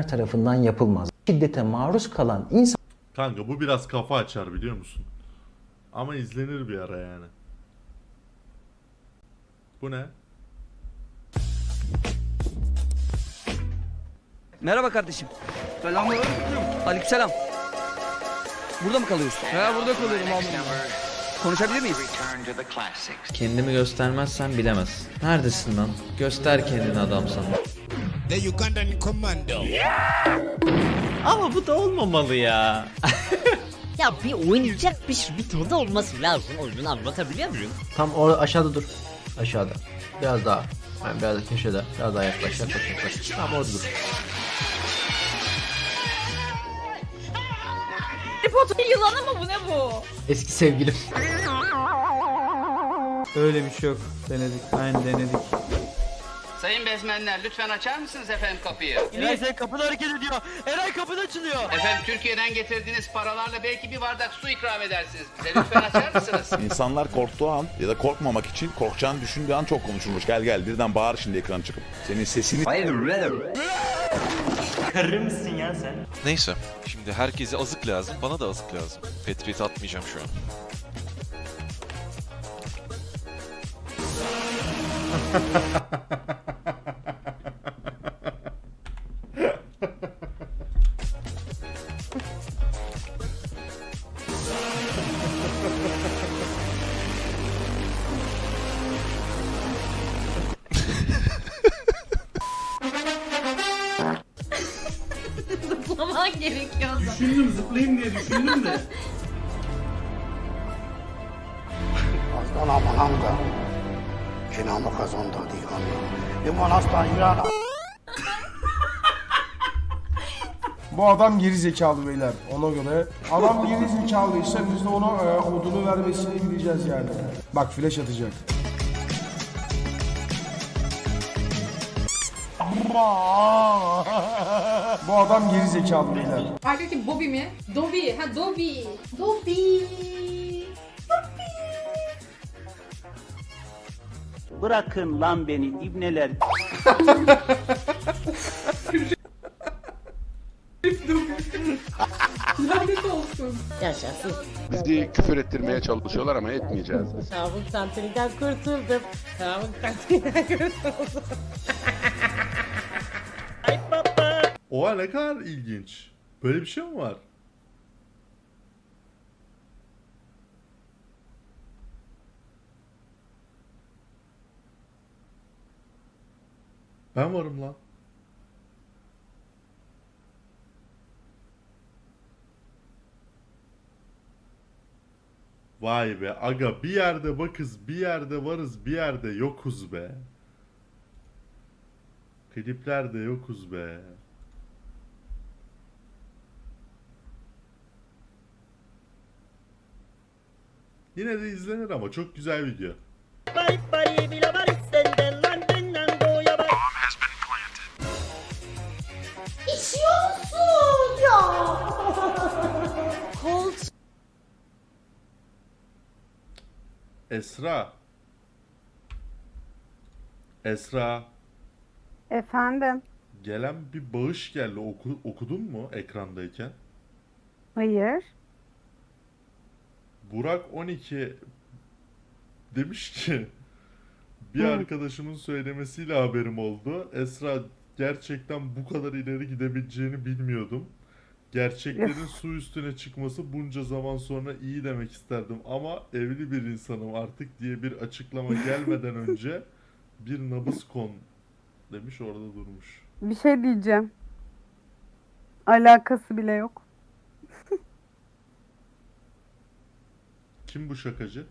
ebeveynler tarafından yapılmaz. Şiddete maruz kalan insan Kanka bu biraz kafa açar biliyor musun? Ama izlenir bir ara yani. Bu ne? Merhaba kardeşim. Selamünaleyküm. Aleykümselam. Burada mı kalıyorsun? Ha burada kalıyorum abi. Konuşabilir miyiz? Kendimi göstermezsen bilemez. Neredesin lan? Göster kendini adam sana. The Ugandan commando. Ama bu da olmamalı ya. Ya bir oynayacakmış bir tadı olması lazım oyunun anlatabiliyor muyum? Tam orada aşağıda dur. Aşağıda. Biraz daha. Yani biraz da köşede. Biraz daha yaklaş yaklaş yaklaş. Tam orada dur. Harry Potter yılanı mı bu ne bu? Eski sevgilim. Öyle bir şey yok. Denedik. Aynen denedik. Sayın bezmenler lütfen açar mısınız efendim kapıyı? Eray sen kapıda hareket ediyor. Eray kapıda açılıyor. Efendim Türkiye'den getirdiğiniz paralarla belki bir bardak su ikram edersiniz bize. Lütfen açar mısınız? İnsanlar korktuğu an ya da korkmamak için korkacağını düşündüğü an çok konuşulmuş. Gel gel birden bağır şimdi ekran çıkıp. Senin sesini Neyse. Şimdi herkese azık lazım. Bana da azık lazım. Petrit atmayacağım şu an. Bu adam geri zekalı beyler ona göre. Adam geri zekalıysa biz de ona e, odunu vermesini bileceğiz yani. Bak flash atacak. Bu adam geri zekalı beyler. Arkadaki Bobby mi? Dobby. Ha Dobby. Dobby. Bırakın lan beni ibneler. Lanet olsun. Yaşasın. bizi küfür ettirmeye çalışıyorlar ama etmeyeceğiz. Sağlık santrinden kurtuldum. Sağlık santrinden kurtuldum. Oha ne kadar ilginç. Böyle bir şey mi var? Ben varım lan. Vay be aga bir yerde bakız bir yerde varız bir yerde yokuz be. Kliplerde yokuz be. Yine de izlenir ama çok güzel video. Esra. Esra. Efendim. Gelen bir bağış geldi. Oku- okudun mu ekrandayken? Hayır. Burak 12 demiş ki bir arkadaşımın söylemesiyle haberim oldu. Esra gerçekten bu kadar ileri gidebileceğini bilmiyordum. Gerçeklerin su üstüne çıkması bunca zaman sonra iyi demek isterdim ama evli bir insanım artık diye bir açıklama gelmeden önce bir nabız kon demiş orada durmuş. Bir şey diyeceğim. Alakası bile yok. Kim bu şakacı?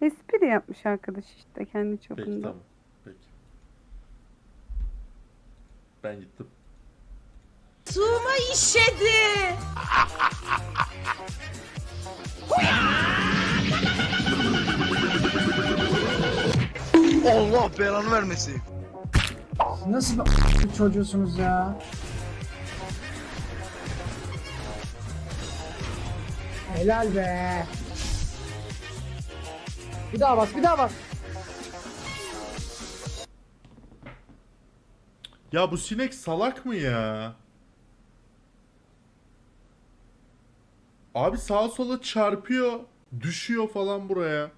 Espri yapmış arkadaş işte kendi Peki çapında. tamam. Peki. Ben gittim. Suma işedi. Allah belanı vermesin. Nasıl bir çocuğusunuz ya? Helal be. Bir daha bas, bir daha bas. Ya bu sinek salak mı ya? Abi sağa sola çarpıyor, düşüyor falan buraya.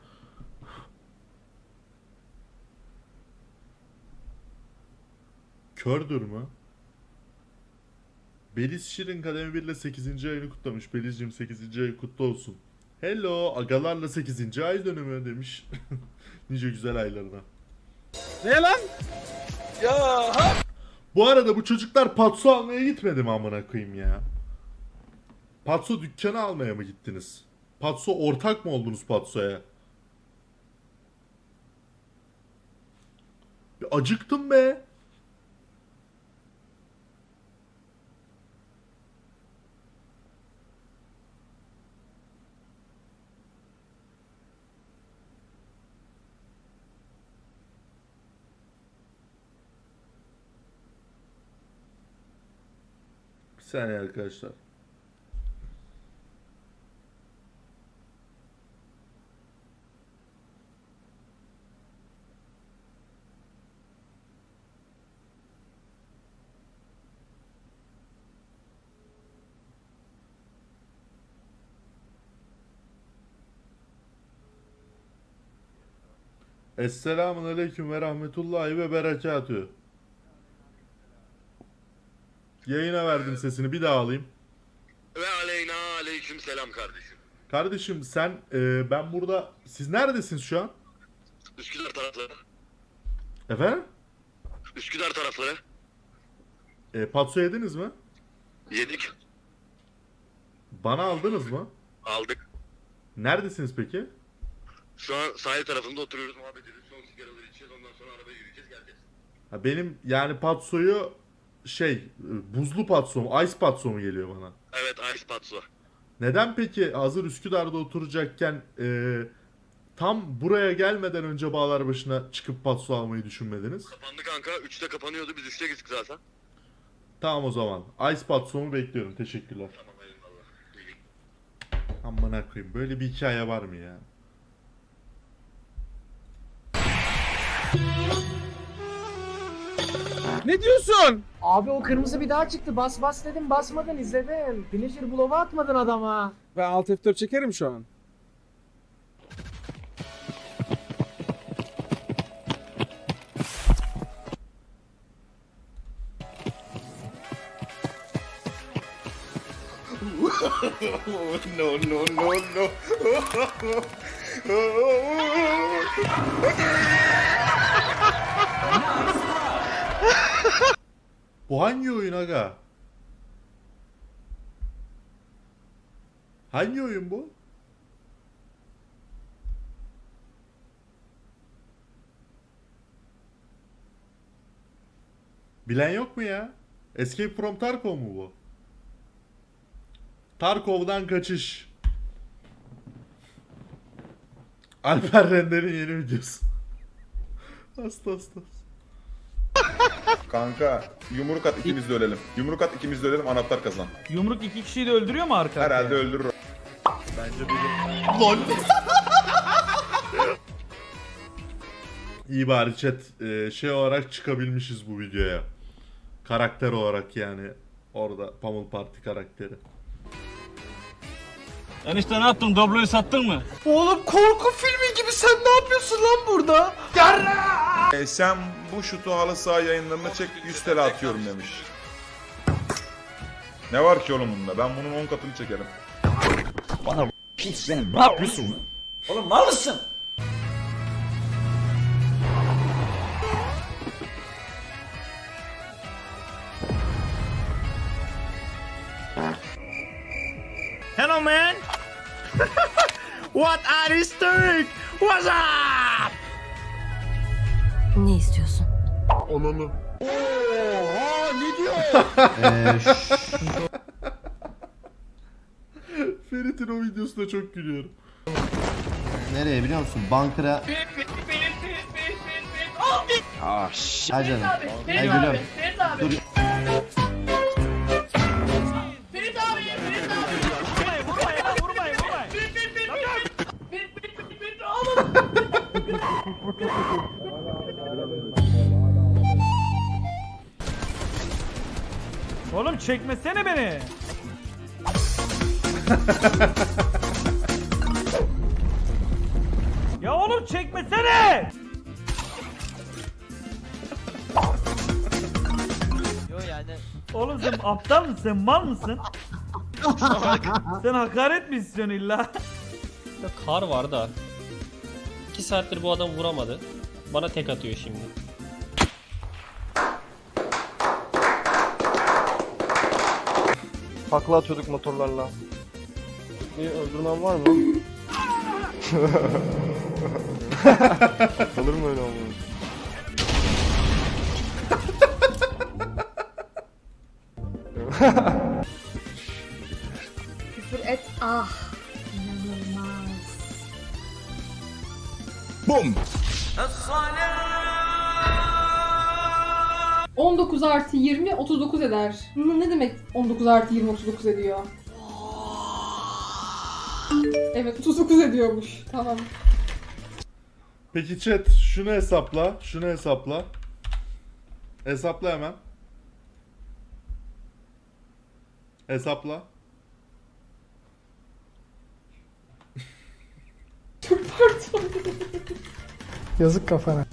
Kördür mü? Beliz Şirin kademi 1 ile 8. ayını kutlamış. Belizciğim 8. ayı kutlu olsun. Hello agalarla 8. ay dönümü demiş. nice güzel aylarına. Ne lan? Ya Bu arada bu çocuklar patso almaya gitmedi mi amına koyayım ya? Patso dükkanı almaya mı gittiniz? Patso ortak mı oldunuz Patso'ya? Acıktım be. Bir saniye arkadaşlar. Esselamun aleyküm ve rahmetullahi ve berekatü. Yayına verdim sesini bir daha alayım. Ve aleyna aleyküm selam kardeşim. Kardeşim sen e, ben burada siz neredesiniz şu an? Üsküdar tarafları. Efendim? Üsküdar tarafları. E, patso yediniz mi? Yedik. Bana aldınız mı? Aldık. Neredesiniz peki? Şu an sahil tarafında oturuyoruz muhabbet ediyoruz. Son sigaraları içeceğiz ondan sonra arabaya yürüyeceğiz geleceğiz. Ha, benim yani patsoyu şey buzlu patso mu ice patso mu geliyor bana? Evet Ice Patso. Neden peki hazır Üsküdar'da oturacakken e, tam buraya gelmeden önce bağlar başına çıkıp patso almayı düşünmediniz? Kapandı kanka. 3'te kapanıyordu biz 3'te gittik zaten. Tamam o zaman. Ice patsomu bekliyorum. Teşekkürler. Tamam eyvallah. Amına koyayım. Böyle bir hikaye var mı ya? Ne diyorsun? Abi o kırmızı bir daha çıktı. Bas bas dedim basmadın izledim. Finisher Blow'a atmadın adama. Ben alt F4 çekerim şu an. no no no no. Bu hangi oyun aga? Hangi oyun bu? Bilen yok mu ya? Escape from Tarkov mu bu? Tarkov'dan kaçış. Alper Render'in yeni videosu. hasta hasta. Kanka yumruk at ikimiz de ölelim. Yumruk at ikimiz de ölelim anahtar kazan. Yumruk iki kişiyi de öldürüyor mu arka? Herhalde öldürür. LOL. İyi bari chat e, şey olarak çıkabilmişiz bu videoya. Karakter olarak yani orada Pummel Party karakteri. Enişte ne yaptın? Dobloyu sattın mı? Oğlum korku filmi gibi sen ne yapıyorsun lan burada? E, sen bu şutu halı saha yayınlarına çek 100 TL atıyorum demiş. Ne var ki oğlum bunda? Ben bunun 10 katını çekerim. Hiç senin ne yapıyorsun? Oğlum mal mısın? Hello man. What are you doing? What's up? Onunu. Ferit'in o videosuna çok gülüyorum. Nereye biliyor musun? Bankara. Ah Ha canım. Ha gülüm. Dur. Çekmesene beni. ya oğlum çekmesene. Yo yani. Oğlum sen aptal mısın? Sen mal mısın? sen hakaret mi istiyorsun illa? Kar var da. 2 saattir bu adam vuramadı. Bana tek atıyor şimdi. Takla atıyorduk motorlarla. Bir öldürmem var mı? Kalır mı öyle ama? Ha ha ha. 20 39 eder. Ne demek 19 artı 20 39 ediyor? Evet 39 ediyormuş. Tamam. Peki chat şunu hesapla. Şunu hesapla. Hesapla hemen. Hesapla. Yazık kafana.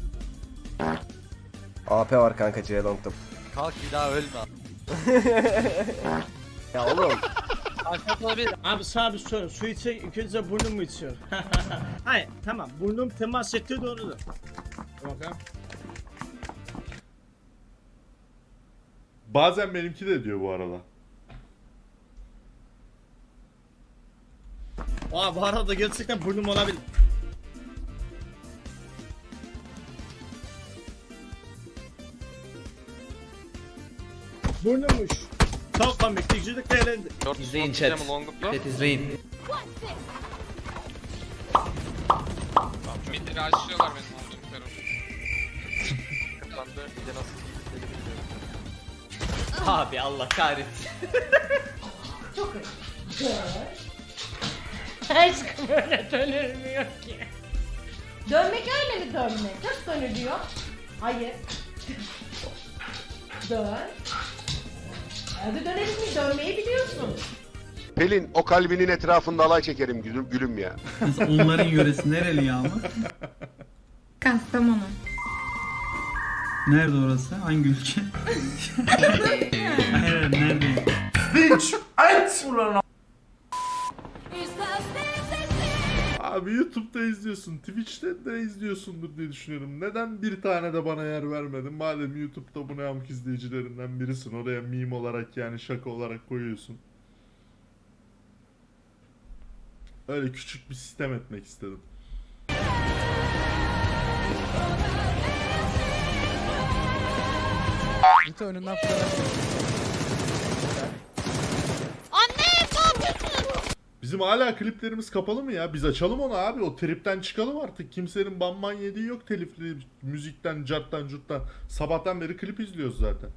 AP var kanka C long'da. Kalk bir daha ölme. Ya oğlum. Abi sana bir soru. Su içe ilk önce burnum mu içiyor? Hayır tamam. Burnum temas etti doğrudur. Bakalım. Bazen benimki de diyor bu arada. Aa bu arada gerçekten burnum olabilir. Burnumuş. Top lan bekleyicilik değerlendi. Short İzleyin chat. Chat izleyin. Midleri aşırıyorlar benim Abi Allah kahretsin. Aşkım öyle dönülmüyor ki. Dönmek öyle mi dönmek? Nasıl dönülüyor? Hayır. Dön. Hadi dönelim mi? Dönmeyi biliyorsun. Pelin o kalbinin etrafında alay çekerim gülüm, gülüm ya. Onların yöresi nereli ya ama? Kastamonu. Nerede orası? Hangi ülke? Hayır nerede? Abi YouTube'da izliyorsun, Twitch'te de izliyorsundur diye düşünüyorum. Neden bir tane de bana yer vermedin? Madem YouTube'da bu ne amk izleyicilerinden birisin. Oraya meme olarak yani şaka olarak koyuyorsun. Öyle küçük bir sistem etmek istedim. Git önünden fırla. Bizim hala kliplerimiz kapalı mı ya? Biz açalım onu abi. O tripten çıkalım artık. Kimsenin banman yediği yok telifli müzikten, carttan, curttan. Sabahtan beri klip izliyoruz zaten.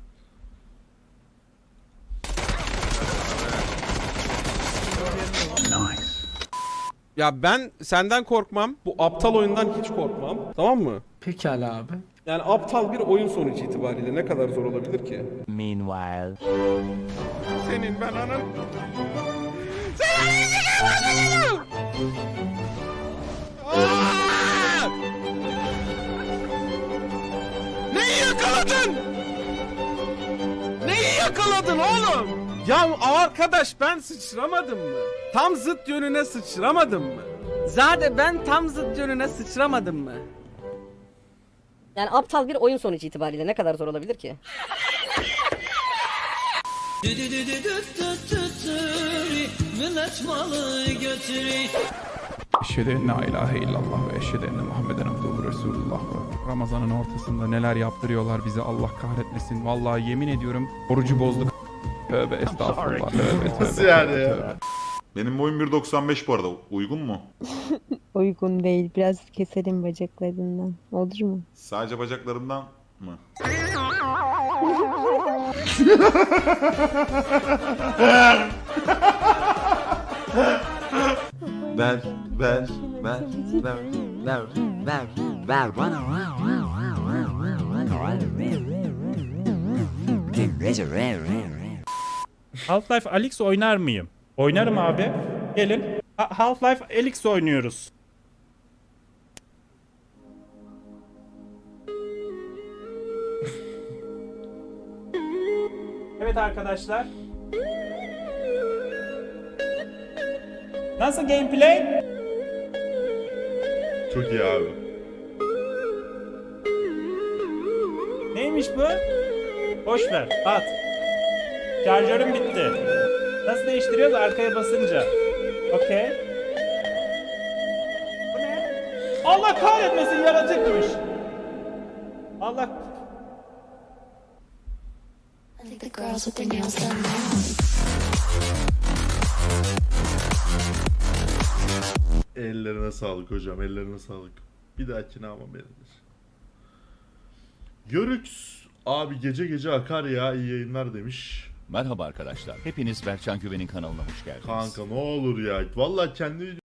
Ya ben senden korkmam. Bu aptal oyundan hiç korkmam. Tamam mı? Pekala abi. Yani aptal bir oyun sonuç itibariyle ne kadar zor olabilir ki? Meanwhile. Senin ben anan... Neyi yakaladın? Neyi yakaladın oğlum? Ya arkadaş ben sıçramadım mı? Tam zıt yönüne sıçramadım mı? Zaten ben tam zıt yönüne sıçramadım mı? Yani aptal bir oyun sonucu itibariyle ne kadar zor olabilir ki? Eşhedü en la ilahe illallah ve eşhedü enne Muhammeden abduhu Resulullah. Ramazanın ortasında neler yaptırıyorlar bize Allah kahretmesin. Vallahi yemin ediyorum orucu bozduk. Tövbe estağfurullah. Tövbe tövbe. Nasıl yani tövbe, ya? tövbe. Benim boyum 1.95 bu arada. Uygun mu? Uygun değil. Biraz keselim bacaklarından. Olur mu? Sadece bacaklarımdan mı? Ver, ver, ver, ver, ver, ver, ver, bana. Half-Life Alyx oynar mıyım? Oynarım abi. Gelin. Half-Life Alyx oynuyoruz. evet arkadaşlar. Nasıl gameplay? Çok iyi abi. Neymiş bu? Boş ver. At. Şarjörüm bitti. Nasıl değiştiriyoruz? Arkaya basınca. Okey. Bu ne? Allah kahretmesin yaratıkmış. Allah Ellerine sağlık hocam, ellerine sağlık. Bir dahakine ama beğenilir. Yörüks abi gece gece akar ya iyi yayınlar demiş. Merhaba arkadaşlar. Hepiniz Berkcan Güven'in kanalına hoş geldiniz. Kanka ne olur ya. Vallahi kendi